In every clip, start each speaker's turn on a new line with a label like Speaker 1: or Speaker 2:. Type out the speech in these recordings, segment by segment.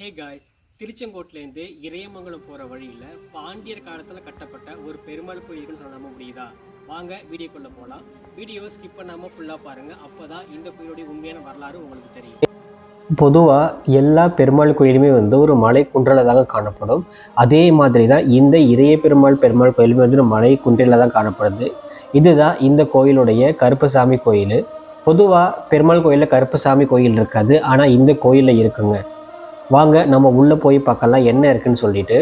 Speaker 1: Hey guys திருச்செங்கோட்டிலேருந்து Iraiyamangalam போகிற வழியில் பாண்டியர் காலத்தில் கட்டப்பட்ட ஒரு பெருமாள் கோயில் இருக்குன்னு சொல்ல முடியுதா? வாங்க வீடியோக்குள்ளே போகலாம் வீடியோவை ஸ்கிப் பண்ணாமல் ஃபுல்லாக பாருங்கள் அப்போ தான் இந்த கோயிலுடைய உண்மையான வரலாறு உங்களுக்கு தெரியும். பொதுவாக எல்லா பெருமாள் கோயிலுமே வந்து ஒரு மலை குன்றலதாக காணப்படும். அதே மாதிரி தான் இந்த இறைய பெருமாள் பெருமாள் கோயிலுமே வந்து ஒரு மலை குன்றில் தான் காணப்படுது. இதுதான் இந்த கோயிலுடைய கருப்பசாமி கோயில். பொதுவாக பெருமாள் கோயிலில் கருப்பசாமி கோயில் இருக்காது. ஆனால் இந்த கோயிலில் இருக்குங்க. வாங்க நம்ம உள்ளே போய் பார்க்கலாம் என்ன இருக்குன்னு சொல்லிட்டு.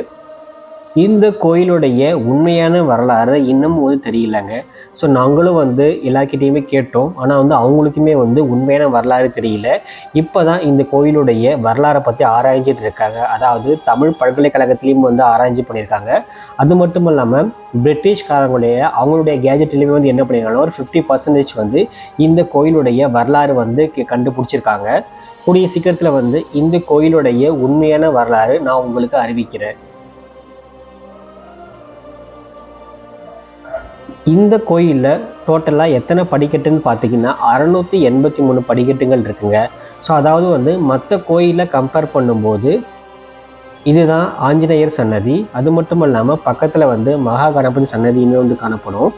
Speaker 1: இந்த கோயிலுடைய உண்மையான வரலாறு இன்னமும் வந்து தெரியலங்க. ஸோ நாங்களும் வந்து எல்லார்கிட்டேயுமே கேட்டோம். ஆனால் வந்து அவங்களுக்குமே வந்து உண்மையான வரலாறு தெரியல. இப்போ தான் இந்த கோயிலுடைய வரலாறை பற்றி ஆராய்ஞ்சிட்டு இருக்காங்க. அதாவது தமிழ் பல்கலைக்கழகத்திலையும் வந்து ஆராய்ச்சி பண்ணியிருக்காங்க. அது மட்டும் இல்லாமல் பிரிட்டிஷ்காரங்களுடைய அவங்களுடைய கேஜெட்லேயுமே வந்து என்ன பண்ணியிருக்காங்கன்னா ஒரு ஃபிஃப்டி பர்சன்டேஜ் வந்து இந்த கோயிலுடைய வரலாறு வந்து கண்டுபிடிச்சிருக்காங்க. கூடிய சீக்கிரத்தில் வந்து இந்த கோயிலுடைய உண்மையான வரலாறு நான் உங்களுக்கு அறிவிக்கிறேன். இந்த கோயிலில் டோட்டலாக எத்தனை படிக்கட்டுன்னு பார்த்தீங்கன்னா அறநூற்றி எண்பத்தி மூணு படிக்கட்டுகள் இருக்குங்க. ஸோ அதாவது வந்து மற்ற கோயிலில் கம்பேர் பண்ணும்போது இதுதான் ஆஞ்சநேயர் சன்னதி. அது மட்டும் இல்லாமல் பக்கத்தில் வந்து மகா கணபதி சன்னதியுமே வந்து காணப்படும்.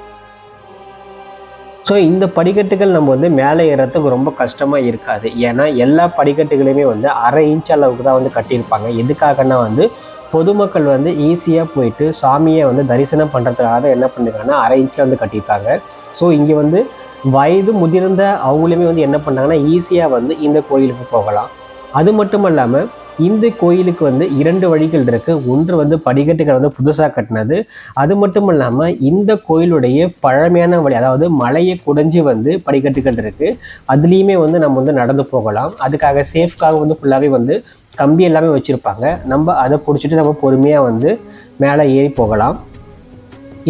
Speaker 1: ஸோ இந்த படிக்கட்டுகள் நம்ம வந்து மேலே ஏறத்துக்கு ரொம்ப கஷ்டமாக இருக்காது. ஏன்னா எல்லா படிக்கட்டுகளையுமே வந்து அரை இன்ச் அளவுக்கு தான் வந்து கட்டியிருப்பாங்க. எதுக்காகன்னா வந்து பொதுமக்கள் வந்து ஈஸியாக போயிட்டு சாமியை வந்து தரிசனம் பண்ணுறதுக்காக என்ன பண்ணியிருக்காங்கன்னா அரை இன்ச்சில் வந்து கட்டியிருக்காங்க. ஸோ இங்கே வந்து வயது முதிர்ந்த அவங்களுமே வந்து என்ன பண்ணாங்கன்னா ஈஸியாக வந்து இந்த கோயிலுக்கு போகலாம். அது மட்டும் இல்லாமல் இந்த கோயிலுக்கு வந்து இரண்டு வழிகள் இருக்கு. ஒன்று வந்து படிக்கட்டுகள் வந்து புதுசாக கட்டினது. அது மட்டும் இல்லாமல் இந்த கோயிலுடைய பழமையான வழி அதாவது மலையை குடைஞ்சி வந்து படிக்கட்டுகள் இருக்கு. அதுலேயுமே வந்து நம்ம வந்து நடந்து போகலாம். அதுக்காக சேஃப்காக வந்து ஃபுல்லாகவே வந்து கம்பி எல்லாமே வச்சுருப்பாங்க. நம்ம அதை பிடிச்சிட்டு நம்ம பொறுமையாக வந்து மேலே ஏறி போகலாம்.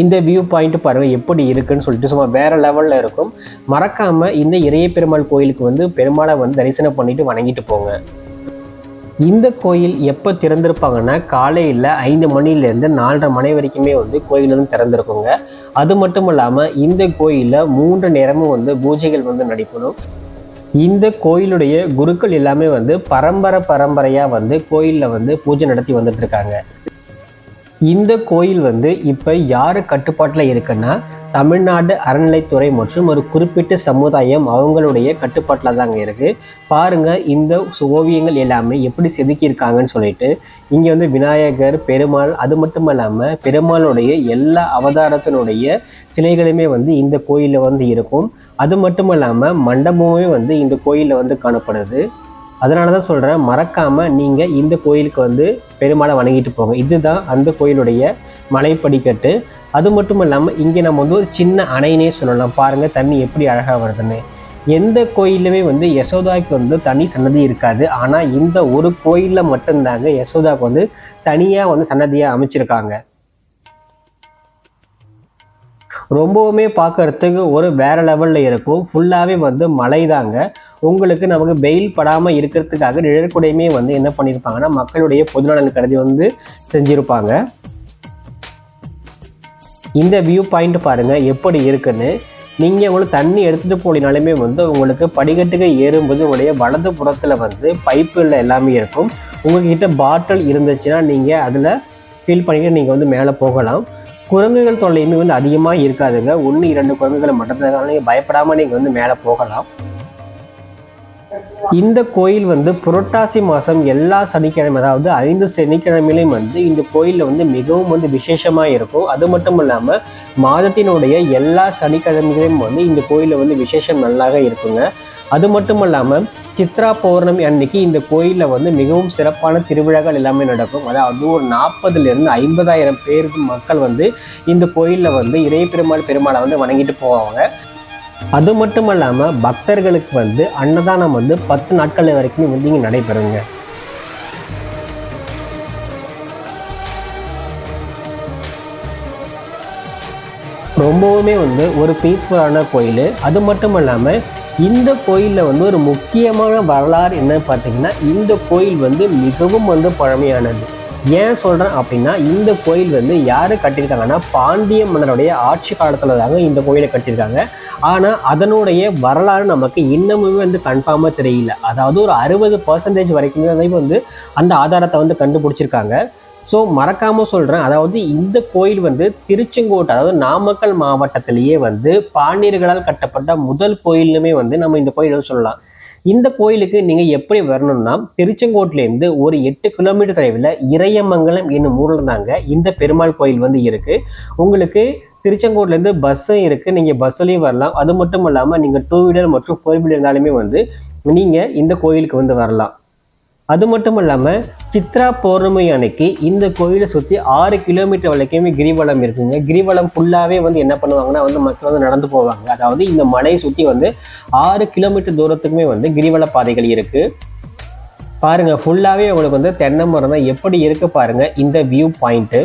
Speaker 1: இந்த வியூ பாயிண்ட் பாருங்கள் எப்படி இருக்குன்னு சொல்லிட்டு சும்மா வேறு லெவலில் இருக்கும். மறக்காமல் இந்த இறைய பெருமாள் கோயிலுக்கு வந்து பெருமாளை வந்து தரிசனம் பண்ணிவிட்டு வணங்கிட்டு போங்க. இந்த கோயில் எப்போ திறந்திருப்பாங்கன்னா காலையில் ஐந்து மணிலேருந்து நாலரை மணி வரைக்குமே வந்து கோயில் வந்து திறந்திருக்குங்க. அது மட்டும் இல்லாமல் இந்த கோயிலில் மூன்று நேரமும் வந்து பூஜைகள் வந்து நடைபெறும். இந்த கோயிலுடைய குருக்கள் எல்லாமே வந்து பரம்பரை பரம்பரையாக வந்து கோயிலில் வந்து பூஜை நடத்தி வந்துட்டு இருக்காங்க. இந்த கோயில் வந்து இப்போ யார் கட்டுப்பாட்டில் இருக்குன்னா தமிழ்நாடு அறநிலைத்துறை மற்றும் ஒரு குறிப்பிட்ட சமுதாயம் அவங்களுடைய கட்டுப்பாட்டில் தாங்க இருக்குது பாருங்கள் இந்த சு- ஓவியங்கள் எல்லாமே எப்படி செதுக்கியிருக்காங்கன்னு சொல்லிட்டு இங்கே வந்து விநாயகர் பெருமாள் அது மட்டும் இல்லாமல் பெருமாளுடைய எல்லா அவதாரத்தினுடைய சிலைகளுமே வந்து இந்த கோயிலில் வந்து இருக்கும். அது மட்டும் இல்லாமல் மண்டபமுமே வந்து இந்த கோயிலில் வந்து காணப்படுது. அதனால தான் சொல்கிறேன் மறக்காமல் நீங்கள் இந்த கோயிலுக்கு வந்து பெருமாளை வணங்கிட்டு போங்க. இதுதான் அந்த கோயிலுடைய மலைப்படிக்கட்டு. அது மட்டும் இல்லாமல் இங்கே நம்ம வந்து ஒரு சின்ன அணைனே சொல்லலாம். பாருங்கள் தண்ணி எப்படி அழகாக வருதுன்னு. எந்த கோயிலுமே வந்து யசோதாவுக்கு வந்து தனி சன்னதி இருக்காது. ஆனால் இந்த ஒரு கோயிலில் மட்டும்தாங்க யசோதாவுக்கு வந்து தனியாக வந்து சன்னதியாக அமைச்சிருக்காங்க. ரொம்பவுமே பார்க்கறதுக்கு ஒரு வேற லெவலில் இருக்கும். ஃபுல்லாகவே வந்து மலை தாங்க உங்களுக்கு நமக்கு வெயில் படாமல் இருக்கிறதுக்காக நிழற்குடையுமே வந்து என்ன பண்ணியிருப்பாங்கன்னா மக்களுடைய பொதுநலன் கருதி வந்து செஞ்சுருப்பாங்க. இந்த வியூ பாயிண்ட் பாருங்கள் எப்படி இருக்குன்னு. நீங்கள் உங்களுக்கு தண்ணி எடுத்துகிட்டு போனாலுமே வந்து உங்களுக்கு படிக்கட்டுக்கு ஏறும்போது உங்களுடைய வலது புறத்தில் வந்து பைப்பில் எல்லாமே இருக்கும். உங்கள்கிட்ட பாட்டில் இருந்துச்சுன்னா நீங்கள் அதில் ஃபில் பண்ணிட்டு நீங்கள் வந்து மேலே போகலாம். குரங்குகள் தொல்லையுமே வந்து அதிகமாக இருக்காதுங்க. ஒன்று இரண்டு குரங்குகளை மட்டும்தான் நீங்கள் பயப்படாமல் நீங்கள் வந்து மேலே போகலாம். இந்த கோயில் வந்து புரட்டாசி மாதம் எல்லா சனிக்கிழமை அதாவது ஐந்து சனிக்கிழமையிலையும் வந்து இந்த கோயிலில் வந்து மிகவும் வந்து விசேஷமாக இருக்கும். அது மட்டும் இல்லாமல் மாதத்தினுடைய எல்லா சனிக்கிழமைகளையும் வந்து இந்த கோயிலில் வந்து விசேஷம் நல்லாக இருக்குங்க. அது மட்டும் இல்லாமல் சித்ரா பௌர்ணமி அன்னைக்கு இந்த கோயிலில் வந்து மிகவும் சிறப்பான திருவிழாக்கள் எல்லாமே நடக்கும். அதாவது ஒரு நாற்பதுலேருந்து ஐம்பதாயிரம் பேருக்கு மக்கள் வந்து இந்த கோயிலில் வந்து இறை பெருமாள் பெருமாளை வந்து வணங்கிட்டு போவாங்க. அது மட்டும் இல்லாமல் பக்தர்களுக்கு வந்து அன்னதானம் வந்து பத்து நாட்கள் வரைக்கும் வந்து இங்கே நடைபெறுங்க. ரொம்பவுமே வந்து ஒரு பீஸ்ஃபுல்லான கோயில். அது மட்டும் இல்லாமல் இந்த கோயிலில் வந்து ஒரு முக்கியமான வரலாறு என்னன்னு பார்த்தீங்கன்னா இந்த கோயில் வந்து மிகவும் வந்து பழமையானது. ஏன் சொல்கிறேன் அப்படின்னா இந்த கோயில் வந்து யார் கட்டியிருக்காங்கன்னா பாண்டிய மன்னருடைய ஆட்சி காலத்தில் தாங்க இந்த கோயிலை கட்டியிருக்காங்க. ஆனால் அதனுடைய வரலாறு நமக்கு இன்னமுமே வந்து கன்ஃபார்மாக தெரியல. அதாவது ஒரு அறுபது பர்சன்டேஜ் வரைக்குமே வந்து அந்த ஆதாரத்தை வந்து கண்டுபிடிச்சிருக்காங்க. ஸோ மறக்காமல் சொல்கிறேன் அதாவது இந்த கோயில் வந்து திருச்செங்கோட்டை அதாவது நாமக்கல் மாவட்டத்திலேயே வந்து பாண்டியர்களால் கட்டப்பட்ட முதல் கோயிலுமே வந்து நம்ம இந்த கோயில் சொல்லலாம். இந்த கோயிலுக்கு நீங்கள் எப்படி வரணும்னா திருச்செங்கோட்டிலேருந்து ஒரு எட்டு கிலோமீட்டர் தொலைவில் இறையமங்கலம் என்னும் ஊரில் தாங்க இந்த பெருமாள் கோயில் வந்து இருக்குது உங்களுக்கு திருச்செங்கோட்லேருந்து பஸ்ஸும் இருக்குது நீங்கள் பஸ்ஸுலேயும் வரலாம். அது மட்டும் இல்லாமல் நீங்கள் டூ வீலர் மற்றும் ஃபோர் வீலர் இருந்தாலுமே வந்து நீங்கள் இந்த கோயிலுக்கு வந்து வரலாம். அது மட்டும் இல்லாமல் சித்ரா பௌர்ணமி அன்னைக்கு இந்த கோயிலை சுற்றி ஆறு கிலோமீட்டர் வரைக்குமே கிரிவலம் இருக்குங்க. கிரிவலம் ஃபுல்லாகவே வந்து என்ன பண்ணுவாங்கன்னா வந்து மக்கள் வந்து நடந்து போவாங்க. அதாவது இந்த மலையை சுற்றி வந்து ஆறு கிலோமீட்டர் தூரத்துக்குமே வந்து கிரிவல பாதைகள் இருக்குது பாருங்கள் ஃபுல்லாகவே உங்களுக்கு வந்து தென்னை மரம் தான். எப்படி இருக்குது பாருங்கள் இந்த வியூ பாயிண்ட்டு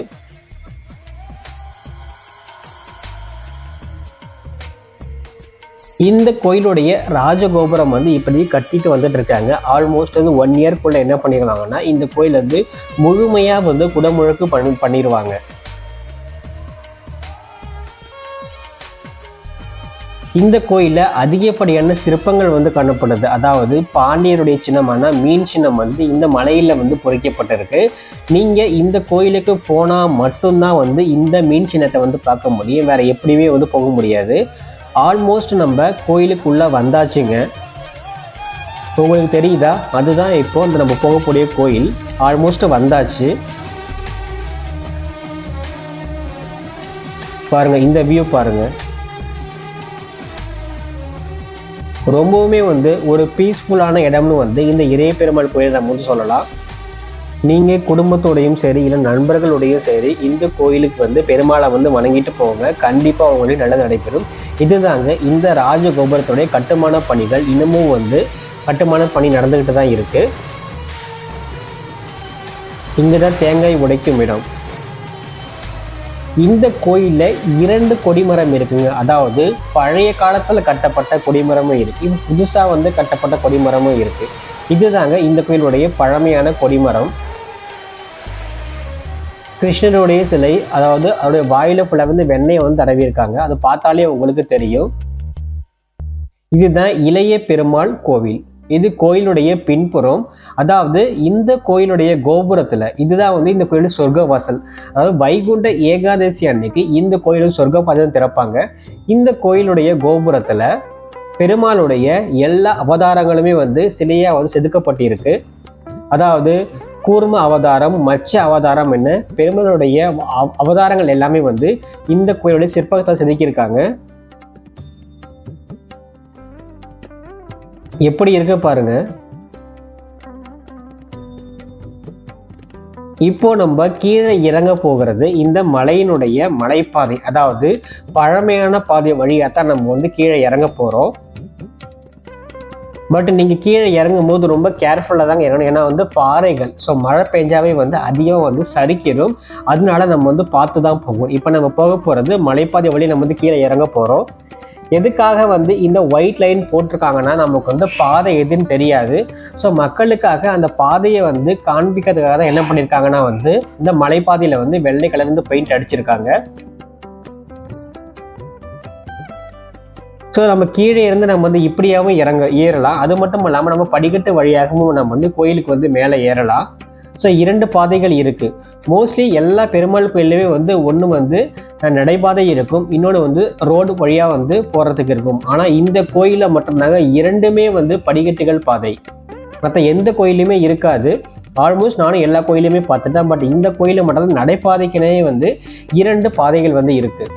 Speaker 1: இந்த கோயிலுடைய ராஜகோபுரம் வந்து இப்போதைக்கு கட்டிட்டு வந்துட்டு இருக்காங்க ஆல்மோஸ்ட் வந்து ஒன் இயர்க்குள்ள என்ன பண்ணிடுவாங்கன்னா இந்த கோயில் வந்து முழுமையா வந்து குடமுழுக்கு பண்ணி பண்ணிடுவாங்க இந்த கோயிலில் அதிகப்படியான சிற்பங்கள் வந்து காணப்படுது. அதாவது பாண்டியருடைய சின்னமான மீன் சின்னம் வந்து இந்த மலையில் வந்து பொறிக்கப்பட்டிருக்கு. நீங்கள் இந்த கோயிலுக்கு போனால் மட்டும்தான் வந்து இந்த மீன் சின்னத்தை வந்து பார்க்க முடியும். வேற எப்படியுமே வந்து போக முடியாது. ஆல்மோஸ்ட் நம்ம கோயிலுக்குள்ளே வந்தாச்சுங்க. உங்களுக்கு தெரியுதா? அதுதான் இப்போ இந்த நம்ம போகக்கூடிய கோயில். ஆல்மோஸ்ட் வந்தாச்சு. பாருங்க இந்த வியூ பாருங்க. ரொம்பவுமே வந்து ஒரு பீஸ்ஃபுல்லான இடம்னு வந்து இந்த இறைய பெருமாள் கோயில் நம்ம வந்து சொல்லலாம். நீங்கள் குடும்பத்தோடையும் சரி இல்லை நண்பர்களோடையும் சரி இந்த கோயிலுக்கு வந்து பெருமாளை வந்து வணங்கிட்டு போங்க. கண்டிப்பாக உங்களுக்கு நல்லது நடைபெறும். இதுதாங்க இந்த ராஜகோபுரத்துடைய கட்டுமான பணிகள். இன்னமும் வந்து கட்டுமான பணி நடந்துக்கிட்டு தான் இருக்கு. இங்கே தான் தேங்காய் உடைக்கும் இடம். இந்த கோயிலில் இரண்டு கொடிமரம் இருக்குங்க. அதாவது பழைய காலத்தில் கட்டப்பட்ட கொடிமரமும் இருக்கு. இது புதுசாக வந்து கட்டப்பட்ட கொடிமரமும் இருக்கு. இதுதாங்க இந்த கோயிலுடைய பழமையான கொடிமரம். கிருஷ்ணருடைய சிலை அதாவது அவருடைய வாயில ஃபுல்லாக வந்து வெண்ணெயை வந்து தடவியிருக்காங்க. அதை பார்த்தாலே உங்களுக்கு தெரியும். இதுதான் இளைய பெருமாள் கோவில். இது கோயிலுடைய பின்புறம். அதாவது இந்த கோயிலுடைய கோபுரத்துல இதுதான் வந்து இந்த கோயில் சொர்க்க வாசல் அதாவது வைகுண்ட ஏகாதசி அன்னைக்கு இந்த கோயிலும் சொர்க்க வாசல் திறப்பாங்க. இந்த கோயிலுடைய கோபுரத்துல பெருமாளுடைய எல்லா அவதாரங்களுமே வந்து சிலையா வந்து செதுக்கப்பட்டிருக்கு. அதாவது கூர்ம அவதாரம் மச்ச அவதாரம் என்ன? பெருமாளுடைய அவதாரங்கள் எல்லாமே வந்து இந்த கோயிலுடைய சிற்பத்தை செதுக்கியிருக்காங்க. எப்படி இருக்க பாருங்க. இப்போ நம்ம கீழே இறங்க போகிறது இந்த மலையினுடைய மலைப்பாதை அதாவது பழமையான பாதை வழியாக தான் நம்ம வந்து கீழே இறங்க போகிறோம் பட் நீங்கள் கீழே இறங்கும் போது ரொம்ப கேர்ஃபுல்லாக தாங்க இறங்கணும். ஏன்னா வந்து பாறைகள் ஸோ மழை பெஞ்சாவே வந்து அதிகம் வந்து சரிக்கிடும் அதனால நம்ம வந்து பார்த்து தான் போகும். இப்போ நம்ம போக போகிறது மலைப்பாதை வழி நம்ம வந்து கீழே இறங்க போகிறோம் எதுக்காக வந்து இந்த ஒயிட் லைன் போட்டிருக்காங்கன்னா நமக்கு வந்து பாதை எதுன்னு தெரியாது. ஸோ மக்களுக்காக அந்த பாதையை வந்து காண்பிக்கிறதுக்காக தான் என்ன பண்ணியிருக்காங்கன்னா வந்து இந்த மலைப்பாதையில் வந்து வெள்ளை கலர்ந்து பெயிண்ட் அடிச்சிருக்காங்க. ஸோ நம்ம கீழே இருந்து நம்ம வந்து இப்படியாகவும் இறங்க ஏறலாம். அது மட்டும் இல்லாமல் நம்ம படிக்கட்டு வழியாகவும் நம்ம வந்து கோயிலுக்கு வந்து மேலே ஏறலாம். ஸோ இரண்டு பாதைகள் இருக்குது மோஸ்ட்லி எல்லா பெருமாள் கோயிலுமே வந்து ஒன்று வந்து நடைபாதை இருக்கும். இன்னொன்று வந்து ரோடு வழியாக வந்து போகிறதுக்கு இருக்கும். ஆனால் இந்த கோயிலில் மட்டும்தாங்க இரண்டுமே வந்து படிக்கட்டுகள் பாதை. மற்ற எந்த கோயிலுமே இருக்காது. ஆல்மோஸ்ட் நானும் எல்லா கோயிலுமே பார்த்துட்டேன். பட் இந்த கோயிலில் மட்டும் நடைபாதைக்குனே வந்து இரண்டு பாதைகள் வந்து இருக்குது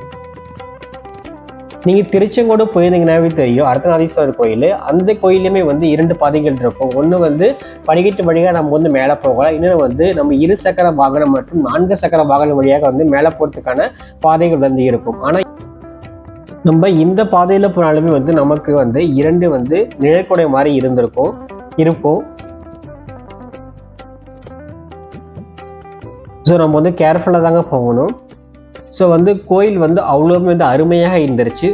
Speaker 1: நீங்கள் திருச்செங்கோடு போயிருந்தீங்கன்னாவே தெரியும்? அர்த்தநாதீஸ்வரர் கோயில். அந்த கோயிலுமே வந்து இரண்டு பாதைகள் இருக்கும். ஒன்று வந்து படிக்கட்டு வழியாக நம்ம வந்து மேலே போகலாம். இன்னொன்று வந்து நம்ம இரு சக்கர வாகனம் மற்றும் நான்கு சக்கர வாகனம் வழியாக வந்து மேலே போகிறதுக்கான பாதைகள் வந்து இருக்கும். ஆனால் நம்ம இந்த பாதையில் போனாலுமே வந்து நமக்கு வந்து இரண்டு வந்து நிழற்குடை மாதிரி இருந்திருக்கும். இருக்கும். ஸோ நம்ம வந்து கேர்ஃபுல்லாக தாங்க போகணும். ஸோ வந்து கோயில் வந்து அவ்வளோவுமே வந்து அருமையாக இருந்துருச்சு.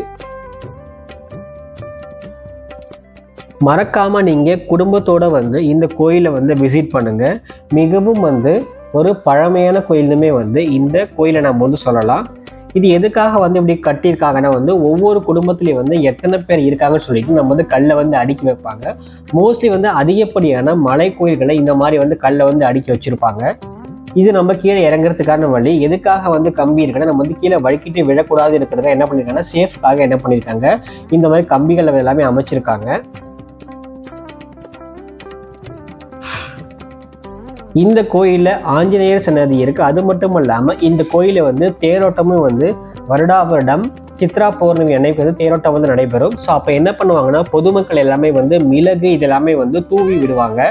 Speaker 1: மறக்காமல் நீங்கள் குடும்பத்தோட வந்து இந்த கோயிலை வந்து விசிட் பண்ணுங்க. மிகவும் வந்து ஒரு பழமையான கோயிலுமே வந்து இந்த கோயிலை நம்ம வந்து சொல்லலாம். இது எதுக்காக வந்து இப்படி கட்டியிருக்காங்கன்னா வந்து ஒவ்வொரு குடும்பத்துலேயும் வந்து எத்தனை பேர் இருக்காங்கன்னு சொல்லிட்டு நம்ம வந்து கல்லை வந்து அடுக்கி வைப்பாங்க. மோஸ்ட்லி வந்து அதிகப்படியான மலை கோயில்களை இந்த மாதிரி வந்து கல்லை வந்து அடுக்கி வச்சுருப்பாங்க. இது நம்ம கீழே இறங்குறதுக்கான வழி எதுக்காக வந்து கம்பி இருக்குன்னா நம்ம வந்து கீழே வழுக்கிட்டு விழக்கூடாது இருக்கிறதுக்காக என்ன பண்ணியிருக்காங்கன்னா சேஃப்காக என்ன பண்ணியிருக்காங்க இந்த மாதிரி கம்பிகள் எல்லாமே அமைச்சிருக்காங்க. இந்த கோயிலில் ஆஞ்சநேயர் சன்னதி இருக்குது அது மட்டும் இல்லாமல் இந்த கோயிலில் வந்து தேரோட்டமும் வந்து வருடா வருடம் சித்ரா பௌர்ணமி அன்னைக்கு வந்து தேரோட்டம் வந்து நடைபெறும். ஸோ அப்போ என்ன பண்ணுவாங்கன்னா பொதுமக்கள் எல்லாமே வந்து மிளகு இதெல்லாமே வந்து தூவி விடுவாங்க.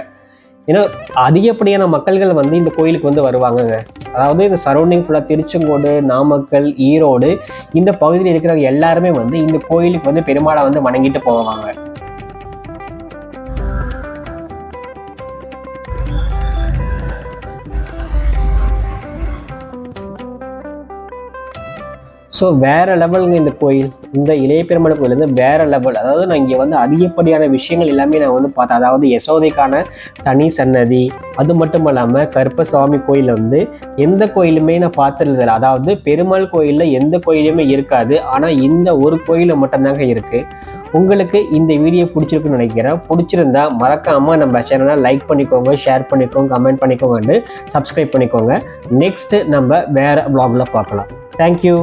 Speaker 1: ஏன்னா அதிகப்படியான மக்கள்கள் வந்து இந்த கோயிலுக்கு வந்து வருவாங்கங்க. அதாவது இந்த சரௌண்டிங் ஃபுல்லாக திருச்செங்கோடு நாமக்கல் ஈரோடு இந்த பகுதியில் இருக்கிறவங்க எல்லாருமே வந்து இந்த கோயிலுக்கு வந்து பெருமாளை வந்து வணங்கிட்டு போவாங்க. ஸோ வேற லெவலுங்க இந்த கோயில். இந்த இளைய பெருமாள் கோயில் வந்து வேற லெவல் அதாவது நான் இங்கே வந்து அதிகப்படியான விஷயங்கள் எல்லாமே நான் வந்து பார்த்தேன். அதாவது யசோதைக்கான தனி சன்னதி அது மட்டும் இல்லாமல் கருப்பசாமி கோயில் வந்து எந்த கோயிலுமே நான் பார்த்ததில்ல. அதாவது பெருமாள் கோயிலில் எந்த கோயிலுமே இருக்காது. ஆனால் இந்த ஒரு கோயிலில் மட்டும்தாங்க இருக்குது உங்களுக்கு இந்த வீடியோ பிடிச்சிருக்குன்னு நினைக்கிறேன். பிடிச்சிருந்தா மறக்காமல் நம்ம சேனலை லைக் பண்ணிக்கோங்க ஷேர் பண்ணிக்கோங்க கமெண்ட் பண்ணிக்கோங்க சப்ஸ்கிரைப் பண்ணிக்கோங்க. நெக்ஸ்ட்டு நம்ம வேறு ப்ளாகில் பார்க்கலாம். தேங்க்யூ